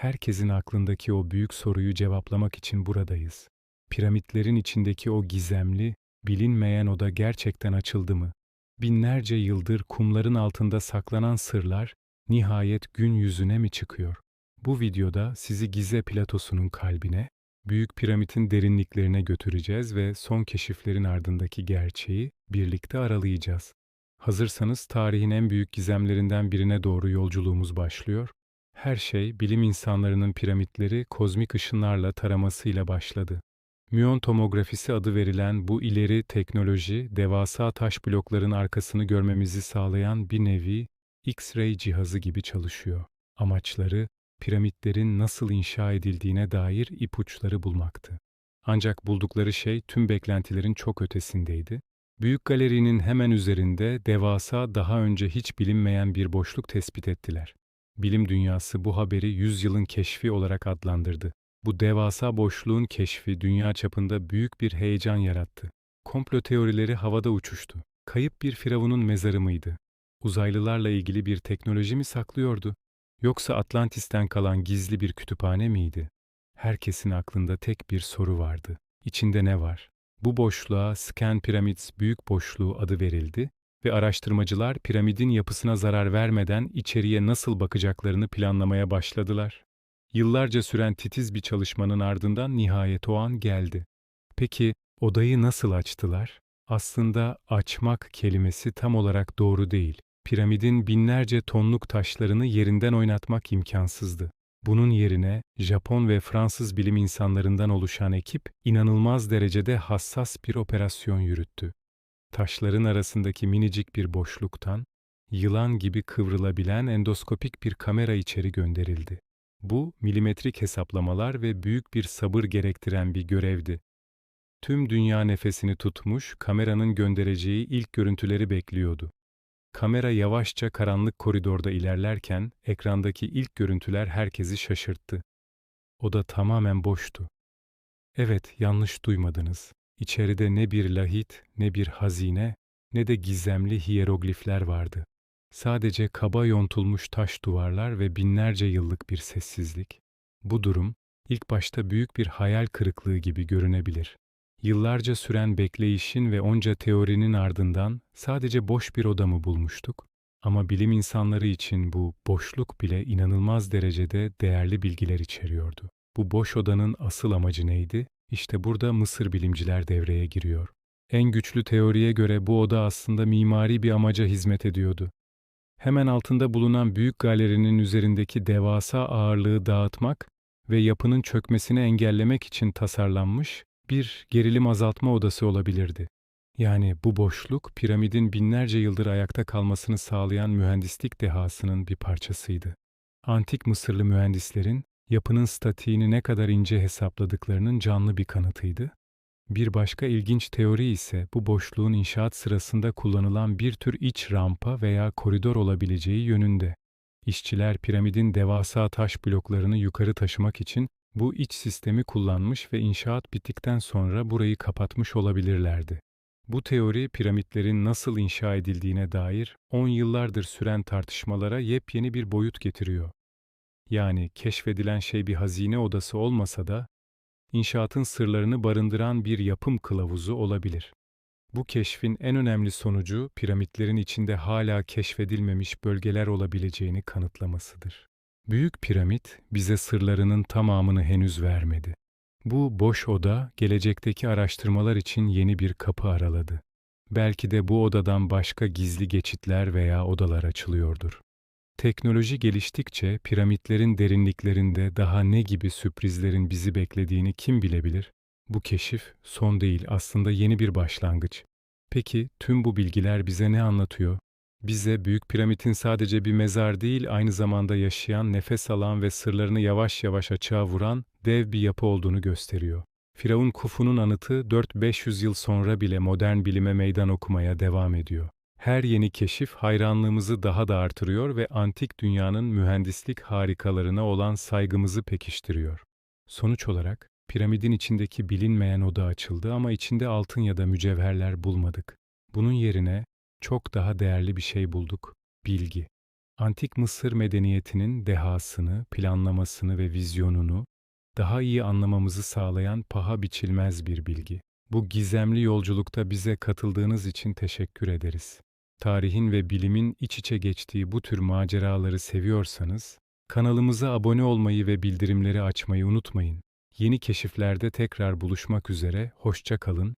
Herkesin aklındaki o büyük soruyu cevaplamak için buradayız. Piramitlerin içindeki o gizemli, bilinmeyen oda gerçekten açıldı mı? Binlerce yıldır kumların altında saklanan sırlar nihayet gün yüzüne mi çıkıyor? Bu videoda sizi Gize platosunun kalbine, Büyük Piramit'in derinliklerine götüreceğiz ve son keşiflerin ardındaki gerçeği birlikte aralayacağız. Hazırsanız tarihin en büyük gizemlerinden birine doğru yolculuğumuz başlıyor. Her şey bilim insanlarının piramitleri kozmik ışınlarla taramasıyla başladı. Müyon tomografisi adı verilen bu ileri teknoloji, devasa taş blokların arkasını görmemizi sağlayan bir nevi X-ray cihazı gibi çalışıyor. Amaçları, piramitlerin nasıl inşa edildiğine dair ipuçları bulmaktı. Ancak buldukları şey tüm beklentilerin çok ötesindeydi. Büyük galerinin hemen üzerinde devasa daha önce hiç bilinmeyen bir boşluk tespit ettiler. Bilim dünyası bu haberi yüzyılın keşfi olarak adlandırdı. Bu devasa boşluğun keşfi dünya çapında büyük bir heyecan yarattı. Komplo teorileri havada uçuştu. Kayıp bir firavunun mezarı mıydı? Uzaylılarla ilgili bir teknoloji mi saklıyordu? Yoksa Atlantis'ten kalan gizli bir kütüphane miydi? Herkesin aklında tek bir soru vardı. İçinde ne var? Bu boşluğa Scan Pyramids Büyük Boşluğu adı verildi ve araştırmacılar piramidin yapısına zarar vermeden içeriye nasıl bakacaklarını planlamaya başladılar. Yıllarca süren titiz bir çalışmanın ardından nihayet o an geldi. Peki odayı nasıl açtılar? Aslında açmak kelimesi tam olarak doğru değil. Piramidin binlerce tonluk taşlarını yerinden oynatmak imkansızdı. Bunun yerine Japon ve Fransız bilim insanlarından oluşan ekip inanılmaz derecede hassas bir operasyon yürüttü. Taşların arasındaki minicik bir boşluktan yılan gibi kıvrılabilen endoskopik bir kamera içeri gönderildi. Bu milimetrik hesaplamalar ve büyük bir sabır gerektiren bir görevdi. Tüm dünya nefesini tutmuş, kameranın göndereceği ilk görüntüleri bekliyordu. Kamera yavaşça karanlık koridorda ilerlerken ekrandaki ilk görüntüler herkesi şaşırttı. Oda tamamen boştu. Evet, yanlış duymadınız. İçeride ne bir lahit, ne bir hazine, ne de gizemli hiyeroglifler vardı. Sadece kaba yontulmuş taş duvarlar ve binlerce yıllık bir sessizlik. Bu durum ilk başta büyük bir hayal kırıklığı gibi görünebilir. Yıllarca süren bekleyişin ve onca teorinin ardından sadece boş bir oda mı bulmuştuk? Ama bilim insanları için bu boşluk bile inanılmaz derecede değerli bilgiler içeriyordu. Bu boş odanın asıl amacı neydi? İşte burada Mısır bilimciler devreye giriyor. En güçlü teoriye göre bu oda aslında mimari bir amaca hizmet ediyordu. Hemen altında bulunan büyük galerinin üzerindeki devasa ağırlığı dağıtmak ve yapının çökmesini engellemek için tasarlanmış bir gerilim azaltma odası olabilirdi. Yani bu boşluk piramidin binlerce yıldır ayakta kalmasını sağlayan mühendislik dehasının bir parçasıydı. Antik Mısırlı mühendislerin yapının statiğini ne kadar ince hesapladıklarının canlı bir kanıtıydı. Bir başka ilginç teori ise bu boşluğun inşaat sırasında kullanılan bir tür iç rampa veya koridor olabileceği yönünde. İşçiler piramidin devasa taş bloklarını yukarı taşımak için bu iç sistemi kullanmış ve inşaat bittikten sonra burayı kapatmış olabilirlerdi. Bu teori piramitlerin nasıl inşa edildiğine dair 10 yıllardır süren tartışmalara yepyeni bir boyut getiriyor. Yani keşfedilen şey bir hazine odası olmasa da inşaatın sırlarını barındıran bir yapım kılavuzu olabilir. Bu keşfin en önemli sonucu piramitlerin içinde hala keşfedilmemiş bölgeler olabileceğini kanıtlamasıdır. Büyük piramit bize sırlarının tamamını henüz vermedi. Bu boş oda gelecekteki araştırmalar için yeni bir kapı araladı. Belki de bu odadan başka gizli geçitler veya odalar açılıyordur. Teknoloji geliştikçe piramitlerin derinliklerinde daha ne gibi sürprizlerin bizi beklediğini kim bilebilir? Bu keşif son değil aslında yeni bir başlangıç. Peki tüm bu bilgiler bize ne anlatıyor? Bize Büyük Piramit'in sadece bir mezar değil, aynı zamanda yaşayan, nefes alan ve sırlarını yavaş yavaş açığa vuran dev bir yapı olduğunu gösteriyor. Firavun Kufu'nun anıtı 4-500 yıl sonra bile modern bilime meydan okumaya devam ediyor. Her yeni keşif hayranlığımızı daha da artırıyor ve antik dünyanın mühendislik harikalarına olan saygımızı pekiştiriyor. Sonuç olarak piramidin içindeki bilinmeyen oda açıldı ama içinde altın ya da mücevherler bulmadık. Bunun yerine çok daha değerli bir şey bulduk, bilgi. Antik Mısır medeniyetinin dehasını, planlamasını ve vizyonunu daha iyi anlamamızı sağlayan paha biçilmez bir bilgi. Bu gizemli yolculukta bize katıldığınız için teşekkür ederiz. Tarihin ve bilimin iç içe geçtiği bu tür maceraları seviyorsanız, kanalımıza abone olmayı ve bildirimleri açmayı unutmayın. Yeni keşiflerde tekrar buluşmak üzere, hoşça kalın,